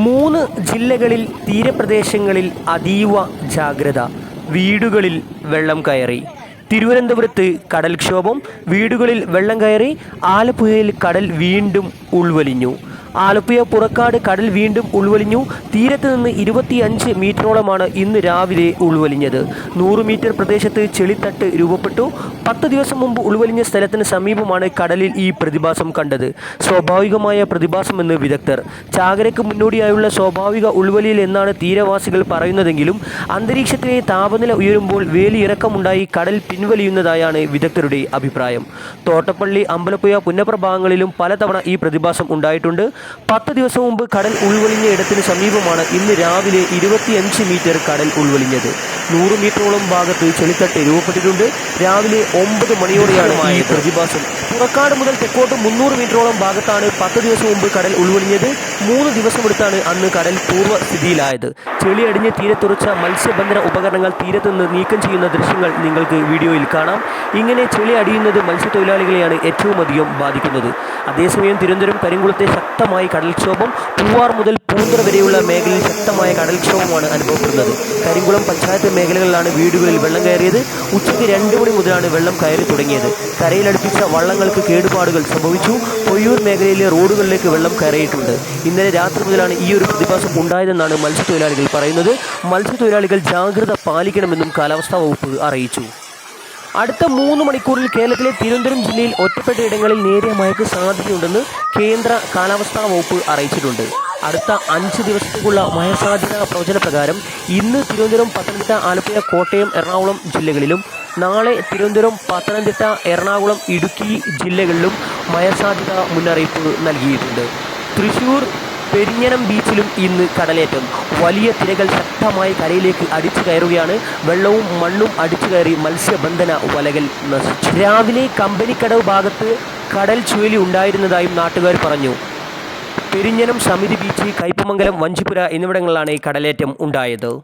മൂന്ന് ജില്ലകളിൽ തീരപ്രദേശങ്ങളിൽ അതീവ ജാഗ്രത. വീടുകളിൽ വെള്ളം കയറി. തിരുവനന്തപുരത്ത് കടൽക്ഷോഭം. വീടുകളിൽ വെള്ളം കയറി. ആലപ്പുഴയിൽ കടൽ വീണ്ടും ഉൾവലിഞ്ഞു. ആലപ്പുഴ പുറക്കാട് കടൽ വീണ്ടും ഉൾവലിഞ്ഞു. തീരത്ത് നിന്ന് ഇരുപത്തിയഞ്ച് മീറ്ററോളമാണ് ഇന്ന് രാവിലെ ഉൾവലിഞ്ഞത്. നൂറ് മീറ്റർ പ്രദേശത്ത് ചെളിത്തട്ട് രൂപപ്പെട്ടു. പത്ത് ദിവസം മുമ്പ് ഉൾവലിഞ്ഞ സ്ഥലത്തിന് സമീപമാണ് കടലിൽ ഈ പ്രതിഭാസം കണ്ടത്. സ്വാഭാവികമായ പ്രതിഭാസമെന്ന് വിദഗ്ധർ. ചാകരയ്ക്ക് മുന്നോടിയായുള്ള സ്വാഭാവിക ഉൾവലിയിൽ എന്നാണ് തീരവാസികൾ പറയുന്നതെങ്കിലും അന്തരീക്ഷത്തിലെ താപനില ഉയരുമ്പോൾ വേലിയിറക്കമുണ്ടായി കടൽ പിൻവലിയുന്നതായാണ് വിദഗ്ധരുടെ അഭിപ്രായം. തോട്ടപ്പള്ളി അമ്പലപ്പുഴ പുന്നപ്രഭാഗങ്ങളിലും പലതവണ ഈ പ്രതിഭാസം ഉണ്ടായിട്ടുണ്ട്. പത്ത് ദിവസം മുമ്പ് കടൽ ഉൾവലിഞ്ഞ ഇടത്തിന് സമീപമാണ് ഇന്ന് രാവിലെ ഇരുപത്തിയഞ്ച് മീറ്റർ കടൽ ഉൾവലിഞ്ഞത്. നൂറ് മീറ്ററോളം ഭാഗത്ത് ചെളിത്തട്ട് രൂപപ്പെട്ടിട്ടുണ്ട്. രാവിലെ ഒമ്പത് മണിയോടെയാണ് ഈ പ്രതിഭാസം പുറക്കാട് മുതൽ തെക്കോട്ട് മുന്നൂറ് മീറ്ററോളം ഭാഗത്താണ് പത്ത് ദിവസം മുമ്പ് കടൽ ഉൾവലിഞ്ഞത്. മൂന്ന് ദിവസമെടുത്താണ് അന്ന് കടൽ പൂർവസ്ഥിതിയിലായത്. ചെളി ചെളിയടിഞ്ഞ് തീരത്തുറച്ച മത്സ്യബന്ധന ഉപകരണങ്ങൾ തീരത്ത് നിന്ന് നീക്കം ചെയ്യുന്ന ദൃശ്യങ്ങൾ നിങ്ങൾക്ക് വീഡിയോയിൽ കാണാം. ഇങ്ങനെ ചെളി അടിയുന്നത് മത്സ്യത്തൊഴിലാളികളെയാണ് ഏറ്റവും അധികം ബാധിക്കുന്നത്. അതേസമയം തിരുവനന്തപുരം കരിങ്കുളത്തെ ശക്തമായ കടൽക്ഷോഭം പൂവാർ മുതൽ പൂന്തറ വരെയുള്ള മേഖലയിൽ ശക്തമായ കടൽക്ഷോഭമാണ് അനുഭവപ്പെടുന്നത്. കരിങ്കുളം പഞ്ചായത്ത് മേഖലകളിലാണ് വീടുകളിൽ വെള്ളം കയറിയത്. ഉച്ചയ്ക്ക് രണ്ട് മണി മുതലാണ് വെള്ളം കയറി തുടങ്ങിയത്. കരയിലടുപ്പിച്ച വള്ളങ്ങൾക്ക് കേടുപാടുകൾ സംഭവിച്ചു. പൊയ്യൂർ മേഖലയിലെ റോഡുകളിലേക്ക് വെള്ളം കയറിയിട്ടുണ്ട്. ഇന്നലെ രാത്രി മുതലാണ് ഈ ഒരു പ്രതിഭാസം ഉണ്ടായതെന്നാണ് മത്സ്യത്തൊഴിലാളികൾ പറയുന്നത്. മത്സ്യത്തൊഴിലാളികൾ ജാഗ്രത പാലിക്കണമെന്നും കാലാവസ്ഥാ വകുപ്പ് അറിയിച്ചു. അടുത്ത മൂന്ന് മണിക്കൂറിൽ കേരളത്തിലെ തിരുവനന്തപുരം ജില്ലയിൽ ഒറ്റപ്പെട്ട ഇടങ്ങളിൽ നേരിയ മഴയ്ക്ക് സാധ്യതയുണ്ടെന്ന് കേന്ദ്ര കാലാവസ്ഥാ വകുപ്പ് അറിയിച്ചിട്ടുണ്ട്. അടുത്ത അഞ്ച് ദിവസത്തേക്കുള്ള മഴ സാധ്യതാ പ്രവചന പ്രകാരം ഇന്ന് തിരുവനന്തപുരം പത്തനംതിട്ട ആലപ്പുഴ കോട്ടയം എറണാകുളം ജില്ലകളിലും നാളെ തിരുവനന്തപുരം പത്തനംതിട്ട എറണാകുളം ഇടുക്കി ജില്ലകളിലും മഴസാധ്യത മുന്നറിയിപ്പ് നൽകിയിട്ടുണ്ട്. തൃശൂർ പെരിഞ്ഞനം ബീച്ചിലും ഇന്ന് കടലേറ്റം. വലിയ തിരകൾ ശക്തമായി കരയിലേക്ക് അടിച്ചു കയറുകയാണ്. വെള്ളവും മണ്ണും അടിച്ചു കയറി മത്സ്യബന്ധന വലകൾ നശിച്ചു. രാവിലെ കമ്പനിക്കടവ് ഭാഗത്ത് കടൽ ചുഴലി ഉണ്ടായിരുന്നതായും നാട്ടുകാർ പറഞ്ഞു. പെരിഞ്ഞനം സമിതി ബീച്ച് കയ്പമംഗലം വഞ്ചിപ്പുര എന്നിവിടങ്ങളിലാണ് കടലേറ്റം ഉണ്ടായത്.